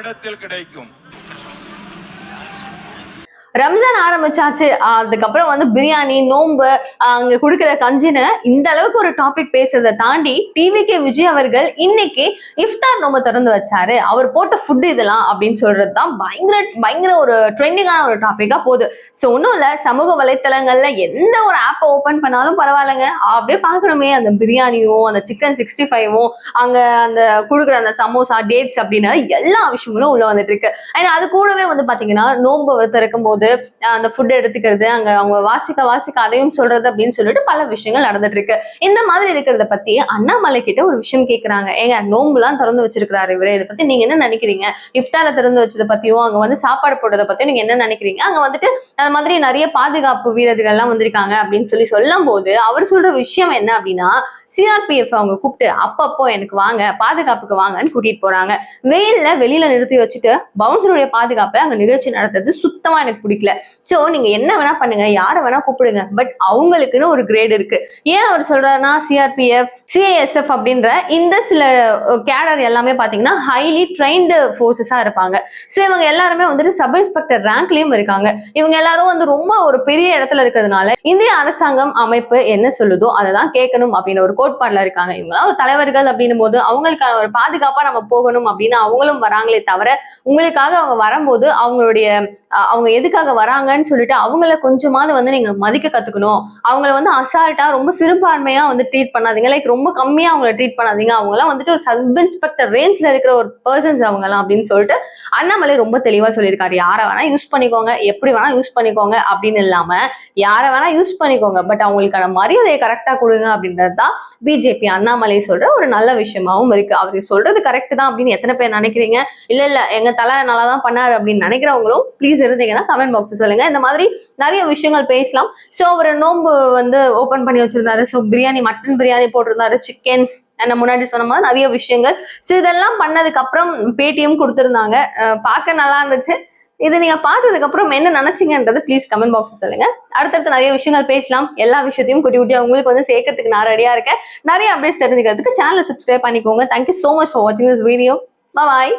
இடத்தில் கிடைக்கும். ரம்ஜான் ஆரம்பிச்சாச்சு. அதுக்கப்புறம் வந்து பிரியாணி நோம்பு அங்க குடுக்கிற கஞ்சின்னு இந்த அளவுக்கு ஒரு டாபிக் பேசுறதை தாண்டி டிவி கே விஜய் அவர்கள் இன்னைக்கு இஃப்தார் நோம்பு திறந்து வச்சாரு. அவர் போட்ட ஃபுட் இதெல்லாம் அப்படின்னு சொல்றது தான் பயங்கர பயங்கர ஒரு ட்ரெண்டிங்கான ஒரு டாபிக்கா போகுது. ஸோ ஒன்றும் இல்லை சமூக வலைத்தளங்கள்ல எந்த ஒரு ஆப்பை ஓப்பன் பண்ணாலும் பரவாயில்லைங்க. அப்படியே பார்க்கணுமே அந்த பிரியாணியும் அந்த சிக்கன் சிக்ஸ்டி ஃபைவும் அங்க அந்த கொடுக்குற அந்த சமோசா டேட்ஸ் அப்படின்னு எல்லா விஷயங்களும் உள்ள வந்துட்டு இருக்கு. ஏன்னா அது கூடவே வந்து பாத்தீங்கன்னா நோம்பு திறக்கும் போது போகுது அந்த ஃபுட் எடுத்துக்கிறது அங்க அவங்க வாசிக்க வாசிக்க அதையும் சொல்றது அப்படின்னு சொல்லிட்டு பல விஷயங்கள் நடந்துட்டு இருக்கு இந்த மாதிரி இருக்கிறத பத்தி அண்ணாமலை கிட்ட ஒரு விஷயம் கேக்குறாங்க. ஏங்க நோம்புலாம் திறந்து வச்சிருக்காரு இவரே. இதை பத்தி நீங்க என்ன நினைக்கிறீங்க? இஃப்தாரை திறந்து வச்சதை பத்தியும் அங்க வந்து சாப்பாடு போடுறத பத்தியும் நீங்க என்ன நினைக்கிறீங்க? அங்க வந்துட்டு அந்த மாதிரி நிறைய பாதுகாப்பு வீரர்கள் எல்லாம் வந்திருக்காங்க அப்படின்னு சொல்லி சொல்லும் போது அவர் சொல்ற விஷயம் என்ன அப்படின்னா சிஆர்பிஎஃப் அவங்க கூப்பிட்டு அப்பப்போ எனக்கு வாங்க பாதுகாப்புக்கு வாங்கன்னு கூட்டிட்டு போறாங்க. வெயில்ல வெளியில நிறுத்தி வச்சுட்டு பவுன்சருடைய பாதுகாப்பை அங்க நிகழ்ச்சி நடத்துறது சுத்தமா எனக்கு பிடிக்கல. சோ நீங்க என்ன வேணா பண்ணுங்க யாரை வேணா கூப்பிடுங்க. பட் அவங்களுக்குன்னு ஒரு கிரேட் இருக்கு. ஏன் அவர் சொல்றாருன்னா சிஆர்பிஎஃப் சிஐஎஸ்எஃப் அப்படின்ற இந்த சில கேடர் எல்லாமே பாத்தீங்கன்னா ஹைலி ட்ரைன்டு ஃபோர்ஸஸா இருப்பாங்க. ஸோ இவங்க எல்லாருமே வந்துட்டு சப் இன்ஸ்பெக்டர் ரேங்க்லயும் இருக்காங்க. இவங்க எல்லாரும் வந்து ரொம்ப ஒரு பெரிய இடத்துல இருக்கிறதுனால இந்திய அரசாங்கம் அமைப்பு என்ன சொல்லுதோ அதை தான் கேட்கணும் அப்படின்னு ஒரு கோட்பாடுல இருக்காங்க. இவங்க ஒரு தலைவர்கள் அப்படின்னும் போது அவங்களுக்கான ஒரு பாதுகாப்பா நம்ம போகணும் அப்படின்னு அவங்களும் வராங்களே தவிர உங்களுக்காக அவங்க வரும்போது அவங்களுடைய அவங்க எதுக்காக வராங்கன்னு சொல்லிட்டு அவங்கள கொஞ்சமாவது வந்து நீங்க மதிக்க கத்துக்கணும். அவங்கள வந்து அசால்ட்டா ரொம்ப சிறுபான்மையா வந்து ட்ரீட் பண்ணாதீங்க. லைக் ரொம்ப கம்மியா அவங்கள ட்ரீட் பண்ணாதீங்க. அவங்கலாம் வந்துட்டு ஒரு சப் இன்ஸ்பெக்டர் ரேஞ்ச்ல இருக்கிற ஒரு பர்சன்ஸ் அவங்கலாம் அப்படின்னு சொல்லிட்டு அண்ணாமலை ரொம்ப தெளிவா சொல்லியிருக்காரு. யாரை வேணா யூஸ் பண்ணிக்கோங்க. எப்படி வேணா யூஸ் பண்ணிக்கோங்க அப்படின்னு இல்லாம யாரை வேணா யூஸ் பண்ணிக்கோங்க. பட் அவங்களுக்கான மரியாதையை கரெக்டா கொடுங்க அப்படின்றது தான் பிஜேபி அண்ணாமலை சொல்ற ஒரு நல்ல விஷயமாவும் இருக்கு. அவர் சொல்றது கரெக்ட் தான் அப்படின்னு எத்தனை பேர் நினைக்கிறீங்க? இல்ல இல்ல எங்க தலை நல்லா தான் பண்ணாரு அப்படின்னு நினைக்கிறவங்களும் ப்ளீஸ் இருந்தீங்கன்னா கமெண்ட் பாக்ஸ் சொல்லுங்க. இந்த மாதிரி நிறைய விஷயங்கள் பேசலாம். ஸோ அவர் நோன்பு வந்து ஓப்பன் பண்ணி வச்சிருந்தாரு. ஸோ பிரியாணி மட்டன் பிரியாணி போட்டிருந்தாரு சிக்கன் நான் முன்னாடி சொன்ன மாதிரி நிறைய விஷயங்கள். ஸோ இதெல்லாம் பண்ணதுக்கு அப்புறம் பேடிஎம் கொடுத்துருந்தாங்க. பார்க்க நல்லா இருந்துச்சு. இது நீங்க பார்த்ததுக்கு அப்புறம் என்ன நினைச்சீங்கன்றது ப்ளீஸ் கமெண்ட் பாக்ஸ் சொல்லுங்க. அடுத்தடுத்து நிறைய விஷயங்கள் பேசலாம். எல்லா விஷயத்தையும் குட்டி குட்டியா உங்களுக்கு வந்து சேர்க்கறதுக்கு நான் ரெடியா இருக்கேன். நிறைய அப்டேட்ஸ் தெரிஞ்சுக்கிறதுக்கு சேனலை சப்ஸ்கிரைப் பண்ணிக்கோங்க. Thank you so much for வாட்சிங் திஸ் வீடியோ பாய்